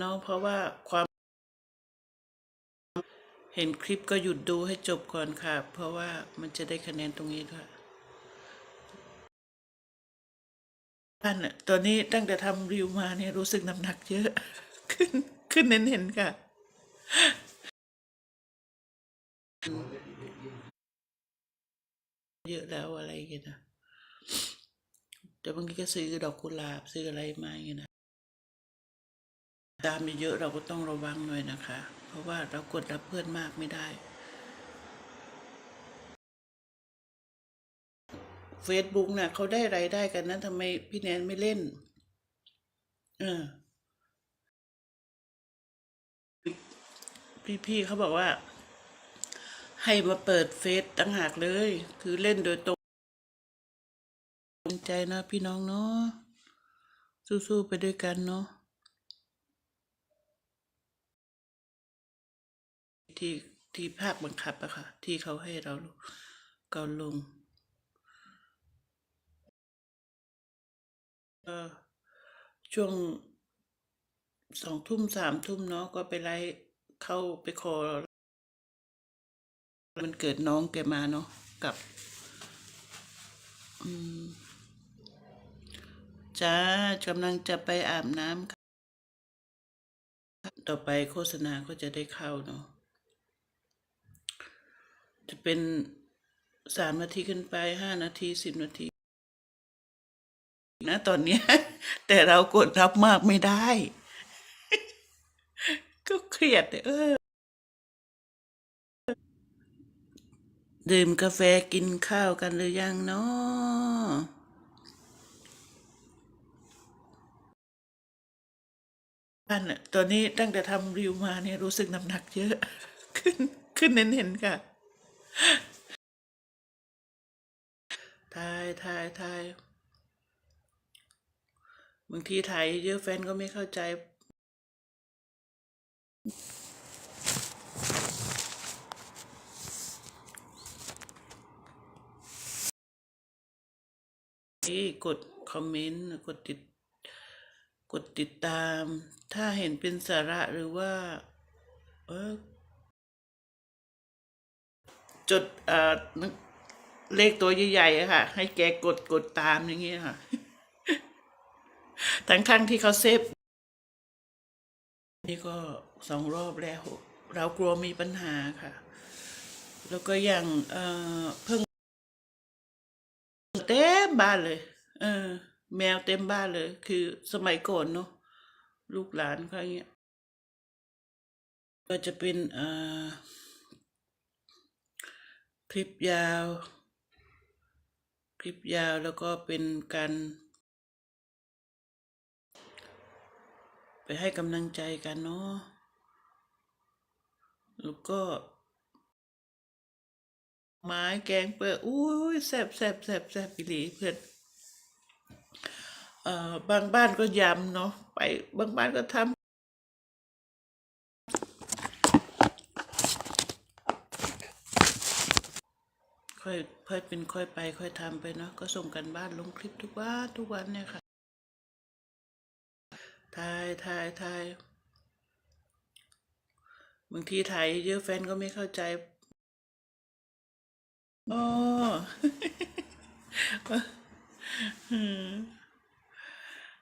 เนาะเพราะว่าความ เห็นคลิปก็หยุดดูให้จบก่อนค่ะ เพราะว่ามันจะได้คะแนนตรงนี้ด้วยท่านน่ะตอนนี้ตั้งแต่ทำรีวมาเนี่ยรู้สึกน้ำหนักเยอะ ขึ้นขึ้นเน้นเห็นค่ะ เยอะแล้วอะไรอย่างเงี้ยนะแต่บางทีก็ซื้อดอกกุหลาบซื้ออะไรมาอย่างเงี้ยนะ ตามเยอะเราก็ต้องระวังหน่อยนะคะ เพราะว่าเรากดรับเพื่อนมากไม่ได้ เฟซบุ๊กน่ะเขาได้รายได้กันนะทำไมพี่แนนไม่เล่น เออพี่ๆเขาบอกว่า ให้มาเปิดเฟซตั้งหากเลย คือเล่นโดยตรงตรงใจนะพี่น้องเนาะสู้ๆไปด้วยกันเนาะ ที่ที่ภาคบังคับอะค่ะ ที่เขาให้เราเกาลงช่วงสองทุ่มสามทุ่มเนาะก็ไปไล่เข้าไปขอมันเกิดน้องแกมาเนาะกับ อืมจ้ากำลังจะไปอาบน้ำค่ะ ต่อไปโฆษณาก็จะได้เข้าเนาะ จะเป็นสามนาทีขึ้นไปห้านาทีสิบนาที นะตอนนี้ แต่เรากดรับมากไม่ได้ ก็เครียดเออ ดื่มกาแฟกินข้าวกันหรือยังเนาะท่านน่ะตอนนี้ตั้งแต่ทำรีวมาเนี่ยรู้สึกน้ำหนักเยอะ ขึ้นขึ้นเน้นเห็นๆค่ะ ทายทายทายบางทีถ่ายเยอะแฟนก็ไม่เข้าใจนี่กดคอมเมนต์กดติด กดติดตาม ถ้าเห็นเป็นสาระหรือว่า เออ จดเอ่อเลขตัวใหญ่ๆค่ะ ให้แกกดกดตามอย่างเงี้ยค่ะ ทั้งครั้งที่เขาเซฟนี่ก็สองรอบแล้ว เรากลัวมีปัญหาค่ะ แล้วก็อย่างเอ่อเพิ่งเต็มบ้านเลย เออ แมวเต็มบ้านเลย คือสมัยก่อนเนาะลูกหลานเขาอย่างเงี้ย ก็จะเป็นเอ่อ คลิปยาว คลิปยาวแล้วก็เป็นการ ไปให้กำลังใจกันเนาะแล้วก็ ไม้แกงเปลือกอุ้ยแซบแซบแซบแซบอีหลีเพื่อนเอ่อบางบ้านก็ยำเนาะไปบางบ้านก็ทำ ค่อยค่อยเป็นค่อยไปค่อยทำไปเนาะก็ส่งกันบ้านลงคลิปทุกวันทุกวันเนี่ยค่ะถ่ายถ่ายถ่ายบางทีถ่ายเยอะแฟนก็ไม่เข้าใจอ๋ออืม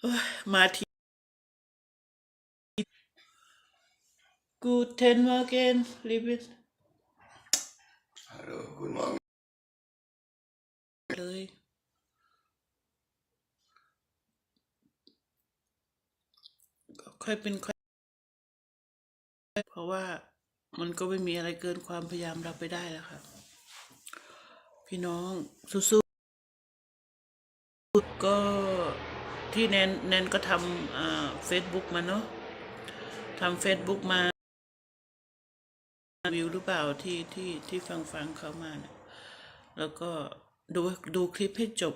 โอ้มาที Guten Morgen, liebes Hallo, guten Morgen. เลย ก็ค่อยเป็นค่อยเพราะว่ามันก็ไม่มีอะไรเกินความพยายามเราไปได้แล้วค่ะ พี่น้องสู้ๆก็ที่แนนแนนก็ทำอ่าเฟซบุ๊กมาเนาะทำเฟซบุ๊กมาวิวหรือเปล่าที่ที่ที่ฟังฟังเขามาเนี่ยแล้วก็ ดูดูคลิปให้จบ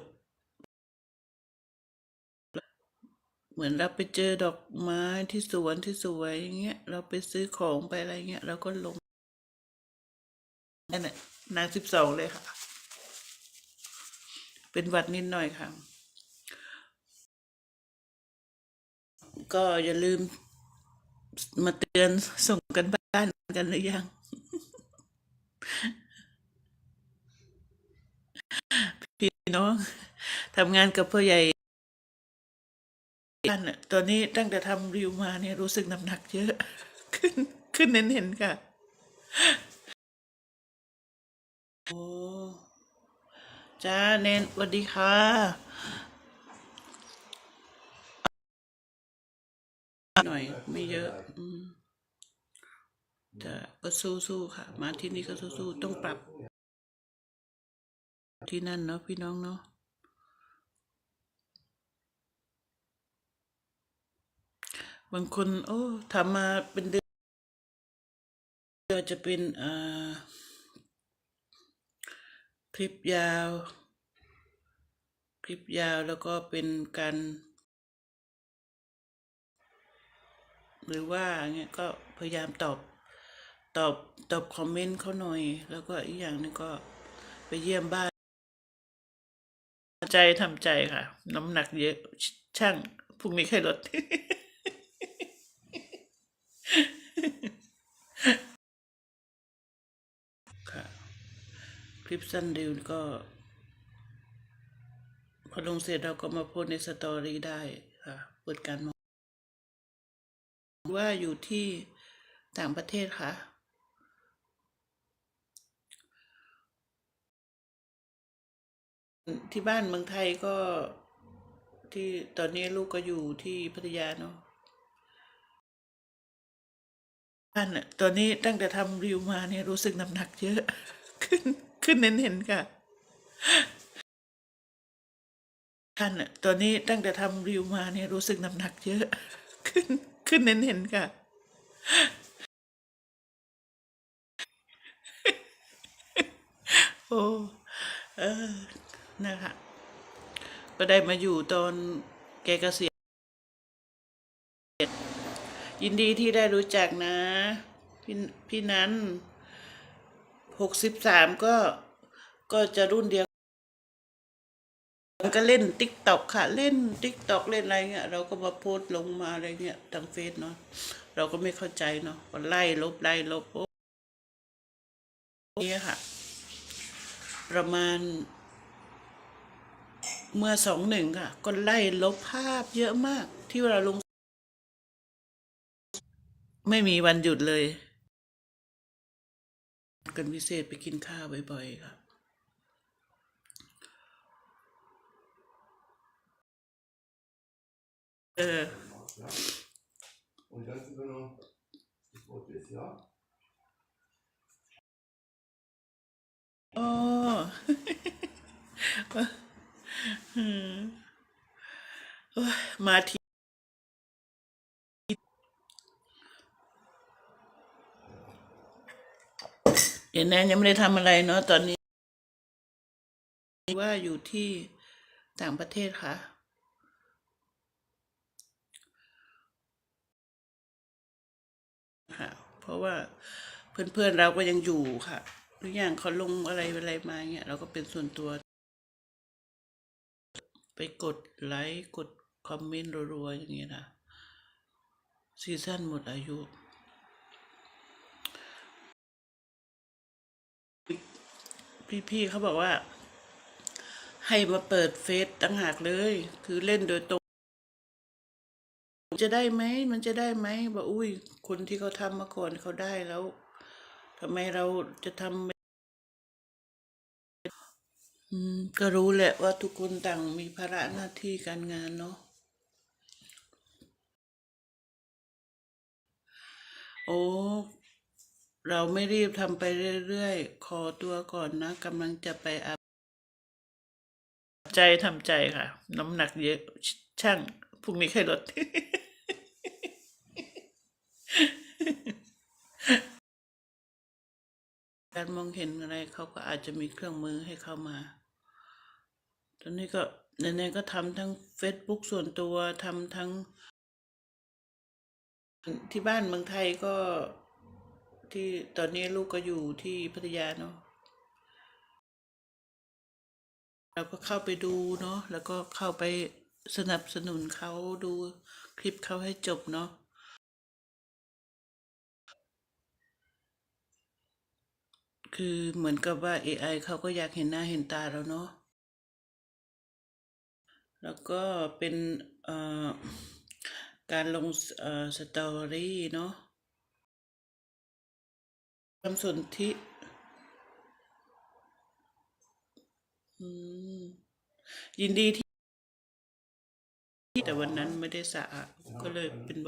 เหมือนเราไปเจอดอกไม้ที่สวนที่สวยอย่างเงี้ยเราไปซื้อของไปอะไรเงี้ยเราก็ลงนั่นแหละนางสิบสองเลยค่ะ เป็นวัดนิดหน่อยค่ะ ก็อย่าลืมมาเตือนส่งกันบ้านกันหรือยัง พี่น้องทำงานกับพ่อใหญ่บ้านน่ะตอนนี้ตั้งแต่ทำรีวิวมาเนี่ยรู้สึกน้ำหนักเยอะ ขึ้นขึ้นเน้นเห็นๆค่ะ โอ้จ้าเน้นสวัสดีค่ะหน่อยไม่เยอะอืมแต่ก็สู้ๆค่ะ มาที่นี่ก็สู้ๆต้องปรับ ที่นั่นเนาะพี่น้องเนาะบางคน โอ้ทำมาเป็นเดือนก็จะเป็นอ่าคลิปยาว คลิปยาวแล้วก็เป็นการ หรือว่าเงี้ยก็พยายามตอบตอบตอบคอมเมนต์เขาหน่อย แล้วก็อีกอย่างหนึงก็ไปเยี่ยมบ้าน ใจทำใจค่ะ น้ำหนักเยอะช่างพรุ่งนี้ใครลดค่ะ คลิปสั้นเดียวก็ พอลงเสร็จเราก็มาโพสในสตอรี่ได้ค่ะเปิดการมองว่าอยู่ที่ต่างประเทศค่ะ ที่บ้านเมืองไทยก็ที่ตอนนี้ลูกก็อยู่ที่พัทยาเนาะบ้านน่ะตอนนี้ตั้งแต่ทำรีวิวมาเนี่ยรู้สึกน้ำหนักเยอะ ขึ้นขึ้นเน้นเห็นๆค่ะท่านน่ะตอนนี้ตั้งแต่ทำรีวิวมาเนี่ยรู้สึกน้ำหนักเยอะ ขึ้นขึ้นเน้นเห็นๆค่ะโอ้เออ นะคะก็ได้มาอยู่ตอนแกเกษียณยินดีที่ได้รู้จักนะ พี่พี่นั้นหกสิบสามก็ก็จะรุ่นเดียวก็เล่นติ๊กต็อกค่ะ เล่นติ๊กต็อกเล่นอะไรเงี้ยเราก็มาโพสลงมาอะไรเงี้ยทางเฟซเนาะเราก็ไม่เข้าใจเนาะไล่ลบไล่ลบโอ้เนี่ยค่ะ ประมาณ เมื่อสองหนึ่งค่ะ ก็ไล่ลบภาพเยอะมาก ที่เราลง ไม่มีวันหยุดเลย กันพิเศษไปกินข้าวบ่อยๆครับเออโอ้อื มโอ้มาทีเดี๋ยวแนนยังไม่ได้ทำอะไรเนาะตอนนี้ ว่าอยู่ที่ต่างประเทศค่ะค่ะเพราะว่าเพื่อนๆเราก็ยังอยู่ค่ะหรืออย่างเขาลงอะไรอะไรมาเงี้ยเราก็เป็นส่วนตัว ไปกดไลค์กดคอมเมนต์รัวๆอย่างเงี้ยนะซีซั่นหมดอายุ พี่ๆเขาบอกว่า ให้มาเปิดเฟซตั้งหากเลย คือเล่นโดยตรง จะได้ไหมมันจะได้ไหมบอกอุ้ย คนที่เขาทำมาก่อนเขาได้แล้วทำไมเราจะทำ อืมก็รู้แหละว่าทุกคนต่างมีภาระหน้าที่การงานเนาะโอ้เราไม่รีบทำไปเรื่อยๆ ขอตัวก่อนนะกำลังจะไปอาบใจทำใจค่ะ น้ำหนักเยอะ ช่างพรุ่งนี้ใครลด การมองเห็นอะไรเขาก็อาจจะมีเครื่องมือให้เข้ามา อนนี้ก็เนเน่ก็ทำทั้ง Facebook ส่วนตัวทำทั้ง ที่บ้านเมืองไทยก็ที่ตอนนี้ลูกก็อยู่ที่พัทยาเนาะเราก็เข้าไปดูเนาะแล้วก็เข้าไปสนับสนุนเขาดูคลิปเขาให้จบเนาะคือเหมือนกับว่า AI เขาก็อยากเห็นหน้าเห็นตาเราเนาะ แล้วก็เป็นการลงสตอรี่เนาะคำสนทิยินดีที่ แต่วันนั้นไม่ได้สะก็เลยเป็นวัน